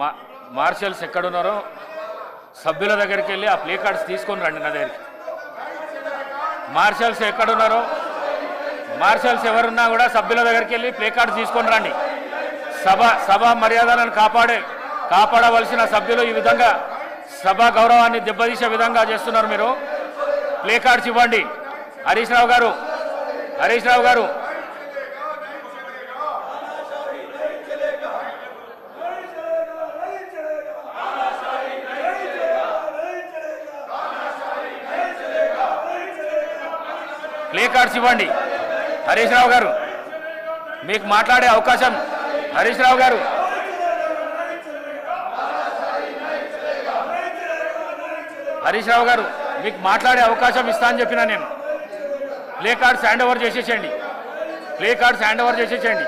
మా మార్షల్స్ ఎక్కడున్నారో సభ్యుల దగ్గరికి వెళ్ళి ఆ ప్లే కార్డ్స్ తీసుకొని రండి నా దగ్గరికి. మార్షల్స్ ఎక్కడున్నారో మార్షల్స్ ఎవరున్నా కూడా సభ్యుల దగ్గరికి వెళ్ళి ప్లే కార్డ్స్ తీసుకొని రండి. సభ సభ మర్యాదలను కాపాడే కాపాడవలసిన సభ్యులు ఈ విధంగా సభ గౌరవాన్ని దెబ్బతీసే విధంగా చేస్తున్నారు మీరు. ప్లే కార్డ్స్ ఇవ్వండి. హరీష్ రావు గారు హరీష్ రావు గారు ప్లే కార్డ్స్ ఇవ్వండి. హరీష్ రావు గారు మీకు మాట్లాడే అవకాశం. హరీష్ రావు గారు. హరీష్ రావు గారు మీకు మాట్లాడే అవకాశం ఇస్తా అని చెప్పినా నేను. ప్లే కార్డ్స్ హ్యాండ్ ఓవర్ చేసేసేయండి. ప్లే కార్డ్స్ హ్యాండ్ ఓవర్ చేసేసేయండి.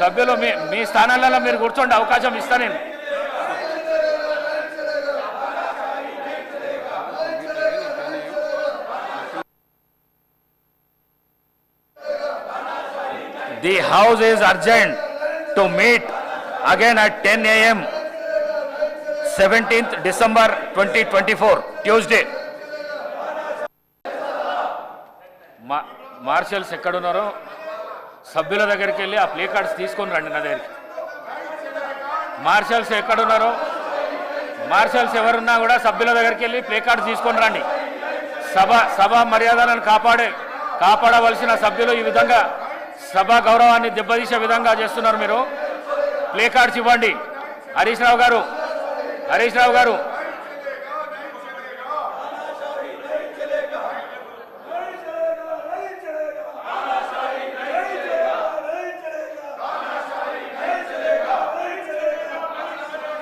సభ్యులు మీ మీ స్థానాలలో మీరు కూర్చోండి అవకాశం ఇస్తా నేను. The house is urgent to meet again at 10 a.m. 17th December 2024, Tuesday. మా మార్షల్స్ ఎక్కడున్నారో సభ్యుల దగ్గరికి వెళ్ళి ఆ ప్లే కార్డ్స్ తీసుకొని రండి నా దగ్గరికి మార్షల్స్ ఎక్కడున్నారో మార్షల్స్ ఎవరున్నా కూడా సభ్యుల దగ్గరికి వెళ్ళి ప్లే కార్డ్స్ తీసుకొని రండి సభ సభ మర్యాదలను కాపాడే కాపాడవలసిన సభ్యులు ఈ విధంగా సభ గౌరవాన్ని దెబ్బతీసే విధంగా చేస్తున్నారు మీరు. ప్లే కార్డ్స్ ఇవ్వండి. హరీష్ రావు గారు హరీష్ రావు గారు.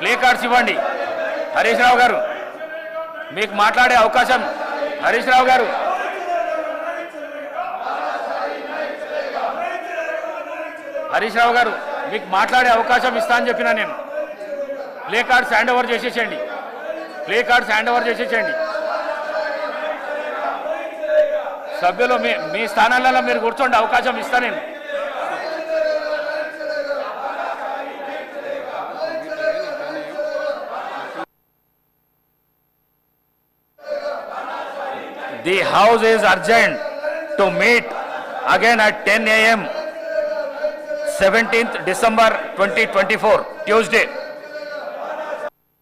ప్లే కార్డ్స్ ఇవ్వండి. హరీష్ రావు గారు మీకు మాట్లాడే అవకాశం. హరీష్ రావు గారు. హరీష్ రావు గారు మీకు మాట్లాడే అవకాశం ఇస్తా అని చెప్పినా నేను. ప్లే కార్డ్స్ హ్యాండ్ ఓవర్ చేసేసేయండి. ప్లే కార్డ్స్ హ్యాండ్ ఓవర్ చేసేసేయండి. సభ్యులు మీ మీ స్థానాలలో మీరు కూర్చోండి అవకాశం ఇస్తా నేను. The house is adjourned to meet again at ten AM seventeenth December twenty twenty four Tuesday